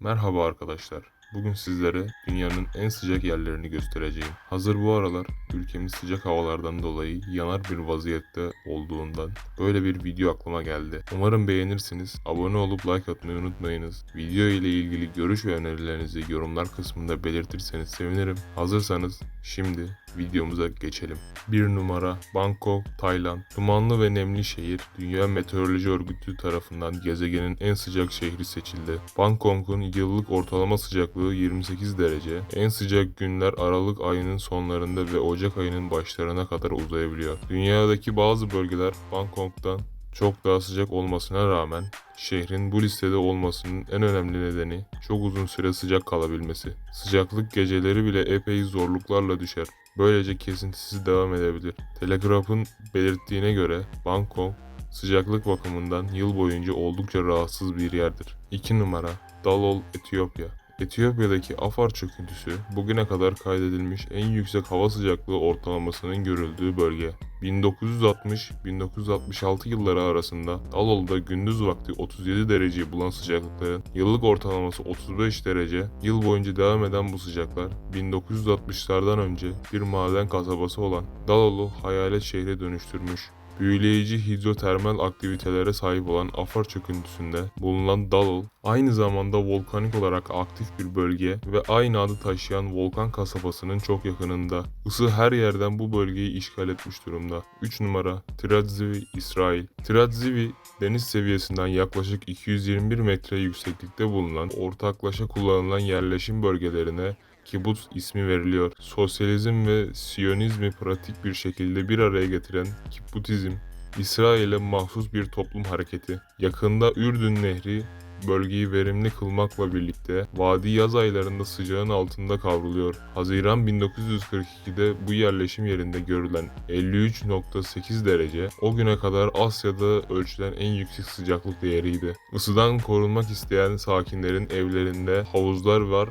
Merhaba arkadaşlar. Bugün sizlere dünyanın en sıcak yerlerini göstereceğim. Hazır bu aralar ülkemiz sıcak havalardan dolayı yanar bir vaziyette olduğundan böyle bir video aklıma geldi. Umarım beğenirsiniz. Abone olup like atmayı unutmayınız. Video ile ilgili görüş ve önerilerinizi yorumlar kısmında belirtirseniz sevinirim. Hazırsanız şimdi videomuza geçelim. 1 numara Bangkok, Tayland. Dumanlı ve nemli şehir Dünya Meteoroloji Örgütü tarafından gezegenin en sıcak şehri seçildi. Bangkok'un yıllık ortalama sıcaklığı 28 derece. En sıcak günler Aralık ayının sonlarında ve Ocak ayının başlarına kadar uzayabiliyor. Dünyadaki bazı bölgeler Bangkok'tan çok daha sıcak olmasına rağmen şehrin bu listede olmasının en önemli nedeni çok uzun süre sıcak kalabilmesi. Sıcaklık geceleri bile epey zorluklarla düşer. Böylece kesintisiz devam edebilir. Telegraph'ın belirttiğine göre Bangkok sıcaklık bakımından yıl boyunca oldukça rahatsız bir yerdir. 2 numara Dalol, Etiyopya. Etiyopya'daki Afar çöküntüsü bugüne kadar kaydedilmiş en yüksek hava sıcaklığı ortalamasının görüldüğü bölge. 1960-1966 yılları arasında Dalol'da gündüz vakti 37 dereceyi bulan sıcaklıkların yıllık ortalaması 35 derece, yıl boyunca devam eden bu sıcaklar 1960'lardan önce bir maden kasabası olan Dalol'u hayalet şehre dönüştürmüş. Büyüleyici hidrotermal aktivitelere sahip olan Afar çöküntüsünde bulunan Dalol, aynı zamanda volkanik olarak aktif bir bölge ve aynı adı taşıyan volkan kasabasının çok yakınında. Isı her yerden bu bölgeyi işgal etmiş durumda. 3 numara Tiradzivi, İsrail. Tiradzivi, deniz seviyesinden yaklaşık 221 metre yükseklikte bulunan ortaklaşa kullanılan yerleşim bölgelerine Kibbutz ismi veriliyor. Sosyalizm ve Siyonizmi pratik bir şekilde bir araya getiren Kibbutizm, İsrail'e mahsus bir toplum hareketi. Yakında Ürdün Nehri bölgeyi verimli kılmakla birlikte vadi yaz aylarında sıcağın altında kavruluyor. Haziran 1942'de bu yerleşim yerinde görülen 53.8 derece o güne kadar Asya'da ölçülen en yüksek sıcaklık değeriydi. Isıdan korunmak isteyen sakinlerin evlerinde havuzlar var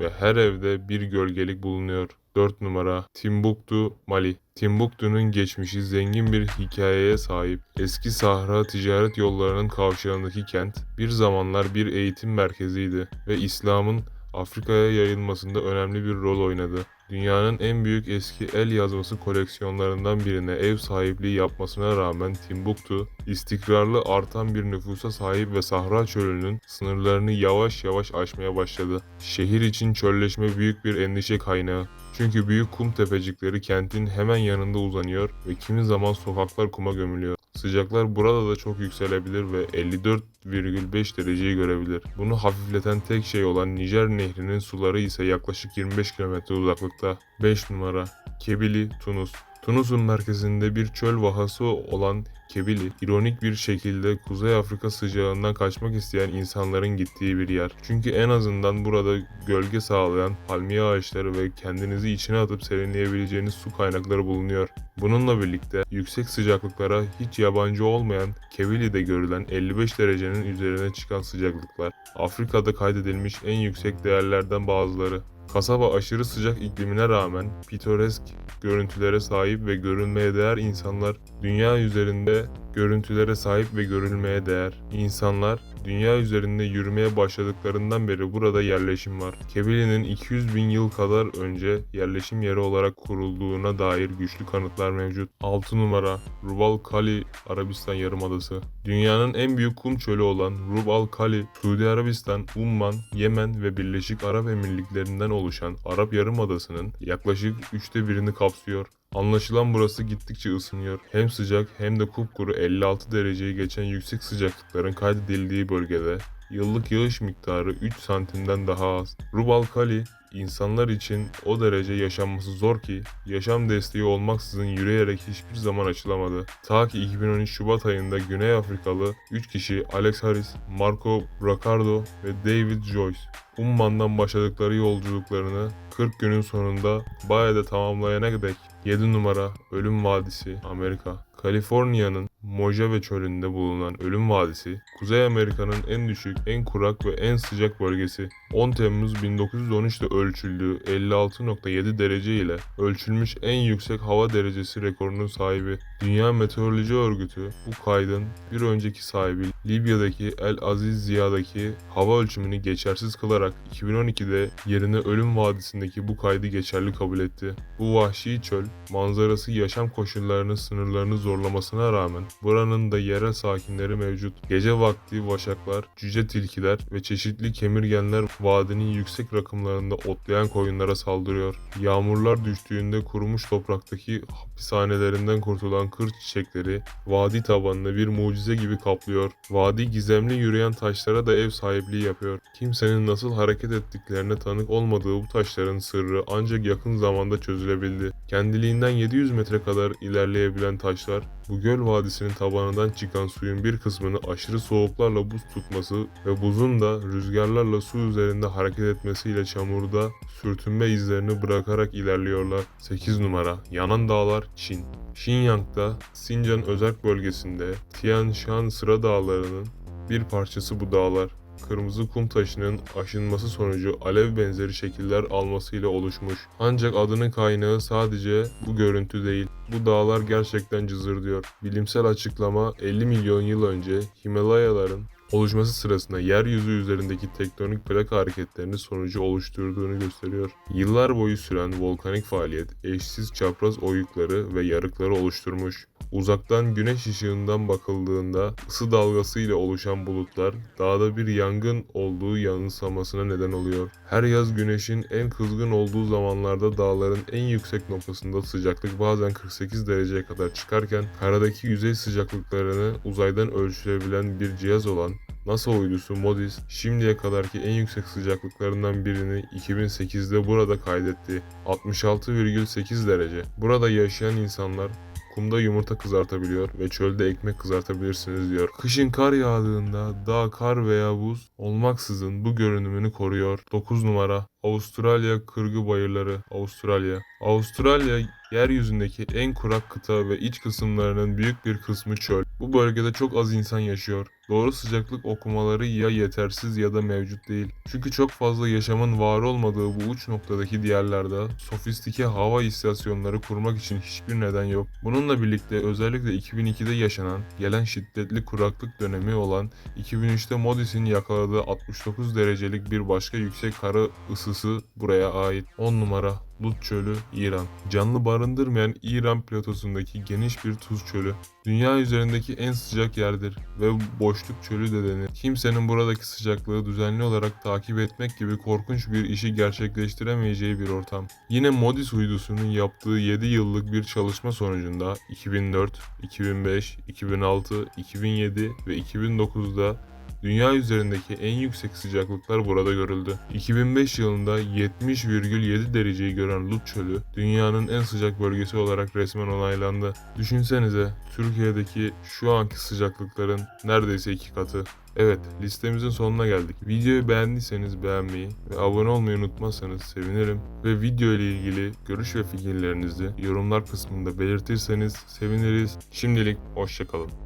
ve her evde bir gölgelik bulunuyor. 4 numara Timbuktu, Mali. Timbuktu'nun geçmişi zengin bir hikayeye sahip. Eski Sahra ticaret yollarının kavşağındaki kent bir zamanlar bir eğitim merkeziydi ve İslam'ın Afrika'ya yayılmasında önemli bir rol oynadı. Dünyanın en büyük eski el yazması koleksiyonlarından birine ev sahipliği yapmasına rağmen Timbuktu, istikrarlı artan bir nüfusa sahip ve Sahra çölünün sınırlarını yavaş yavaş aşmaya başladı. Şehir için çölleşme büyük bir endişe kaynağı. Çünkü büyük kum tepecikleri kentin hemen yanında uzanıyor ve kimi zaman sokaklar kuma gömülüyor. Sıcaklar burada da çok yükselebilir ve 54,5 dereceyi görebilir. Bunu hafifleten tek şey olan Nijer Nehri'nin suları ise yaklaşık 25 kilometre uzaklıkta. 5 numara Kebili, Tunus. Tunus'un merkezinde bir çöl vahası olan Kebili, ironik bir şekilde Kuzey Afrika sıcağından kaçmak isteyen insanların gittiği bir yer. Çünkü en azından burada gölge sağlayan palmiye ağaçları ve kendinizi içine atıp serinleyebileceğiniz su kaynakları bulunuyor. Bununla birlikte yüksek sıcaklıklara hiç yabancı olmayan Kevili'de görülen 55 derecenin üzerine çıkan sıcaklıklar Afrika'da kaydedilmiş en yüksek değerlerden bazıları. Kasaba aşırı sıcak iklimine rağmen pitoresk görüntülere sahip ve görülmeye değer insanlar dünya üzerinde görüntülere sahip ve görülmeye değer. İnsanlar dünya üzerinde yürümeye başladıklarından beri burada yerleşim var. Kebili'nin 200 bin yıl kadar önce yerleşim yeri olarak kurulduğuna dair güçlü kanıtlar mevcut. 6 numara Rubal Kali Arabistan Yarımadası Dünyanın en büyük kum çölü olan Rub al Kali, Suudi Arabistan, Umman, Yemen ve Birleşik Arap Emirlikleri'nden oluşan Arap Yarımadası'nın yaklaşık üçte birini kapsıyor. Anlaşılan burası gittikçe ısınıyor. Hem sıcak hem de kupkuru 56 dereceyi geçen yüksek sıcaklıkların kaydedildiği bölgede yıllık yağış miktarı 3 santimden daha az. Rubal Kali insanlar için o derece yaşanması zor ki yaşam desteği olmaksızın yürüyerek hiçbir zaman açılamadı. Ta ki 2013 Şubat ayında Güney Afrikalı 3 kişi Alex Harris, Marco Bracardo ve David Joyce Umman'dan başladıkları yolculuklarını 40 günün sonunda Baya'da tamamlayana dek 7 numara Ölüm Vadisi Amerika Kaliforniya'nın Mojave çölünde bulunan Ölüm Vadisi, Kuzey Amerika'nın en düşük, en kurak ve en sıcak bölgesi. 10 Temmuz 1913'te ölçüldüğü 56.7 derece ile ölçülmüş en yüksek hava derecesi rekorunun sahibi. Dünya Meteoroloji Örgütü bu kaydın bir önceki sahibi Libya'daki El Aziz Ziya'daki hava ölçümünü geçersiz kılarak 2012'de yerine Ölüm Vadisi'ndeki bu kaydı geçerli kabul etti. Bu vahşi çöl manzarası yaşam koşullarının sınırlarını zorlamasına rağmen buranın da yerel sakinleri mevcut. Gece vakti vaşaklar, cüce tilkiler ve çeşitli kemirgenler vadinin yüksek rakımlarında otlayan koyunlara saldırıyor. Yağmurlar düştüğünde kurumuş topraktaki hapishanelerinden kurtulan kır çiçekleri vadi tabanını bir mucize gibi kaplıyor. Vadi gizemli yürüyen taşlara da ev sahipliği yapıyor. Kimsenin nasıl hareket ettiklerine tanık olmadığı bu taşların sırrı ancak yakın zamanda çözülebildi. Kendiliğinden 700 metre kadar ilerleyebilen taşlar bu göl vadisinin tabanından çıkan suyun bir kısmını aşırı soğuklarla buz tutması ve buzun da rüzgarlarla su üzerinde hareket etmesiyle çamurda sürtünme izlerini bırakarak ilerliyorlar. 8 numara Yanan Dağlar Çin Xinjiang'da Sincan özerk bölgesinde Tian Shan Sıra Dağları'nın bir parçası bu dağlar. Kırmızı kum taşının aşınması sonucu alev benzeri şekiller almasıyla oluşmuş. Ancak adının kaynağı sadece bu görüntü değil. Bu dağlar gerçekten cızır diyor. Bilimsel açıklama 50 milyon yıl önce Himalayaların oluşması sırasında yeryüzü üzerindeki tektonik plak hareketlerini sonucu oluşturduğunu gösteriyor. Yıllar boyu süren volkanik faaliyet eşsiz çapraz oyukları ve yarıkları oluşturmuş. Uzaktan güneş ışığından bakıldığında ısı dalgası ile oluşan bulutlar dağda bir yangın olduğu yanılsamasına neden oluyor. Her yaz güneşin en kızgın olduğu zamanlarda dağların en yüksek noktasında sıcaklık bazen 48 dereceye kadar çıkarken karadaki yüzey sıcaklıklarını uzaydan ölçülebilen bir cihaz olan NASA uydusu MODIS şimdiye kadarki en yüksek sıcaklıklarından birini 2008'de burada kaydetti. 66,8 derece. Burada yaşayan insanlar kumda yumurta kızartabiliyor ve çölde ekmek kızartabilirsiniz diyor. Kışın kar yağdığında dağ kar veya buz olmaksızın bu görünümünü koruyor. 9 numara Avustralya kırgı bayırları Avustralya Avustralya yeryüzündeki en kurak kıta ve iç kısımlarının büyük bir kısmı çöl. Bu bölgede çok az insan yaşıyor. Doğru sıcaklık okumaları ya yetersiz ya da mevcut değil. Çünkü çok fazla yaşamın var olmadığı bu uç noktadaki diyarlarda sofistike hava istasyonları kurmak için hiçbir neden yok. Bununla birlikte özellikle 2002'de yaşanan gelen şiddetli kuraklık dönemi olan 2003'te Modis'in yakaladığı 69 derecelik bir başka yüksek kara ısısı buraya ait. 10 numara Lut Çölü, İran. Canlı barındırmayan İran platosundaki geniş bir tuz çölü. Dünya üzerindeki en sıcak yerdir ve boşluk çölü de denir. Kimsenin buradaki sıcaklığı düzenli olarak takip etmek gibi korkunç bir işi gerçekleştiremeyeceği bir ortam. Yine Modis uydusunun yaptığı 7 yıllık bir çalışma sonucunda 2004, 2005, 2006, 2007 ve 2009'da Dünya üzerindeki en yüksek sıcaklıklar burada görüldü. 2005 yılında 70,7 dereceyi gören Lut Çölü dünyanın en sıcak bölgesi olarak resmen onaylandı. Düşünsenize Türkiye'deki şu anki sıcaklıkların neredeyse iki katı. Evet listemizin sonuna geldik. Videoyu beğendiyseniz beğenmeyi ve abone olmayı unutmazsanız sevinirim. Ve video ile ilgili görüş ve fikirlerinizi yorumlar kısmında belirtirseniz seviniriz. Şimdilik hoşçakalın.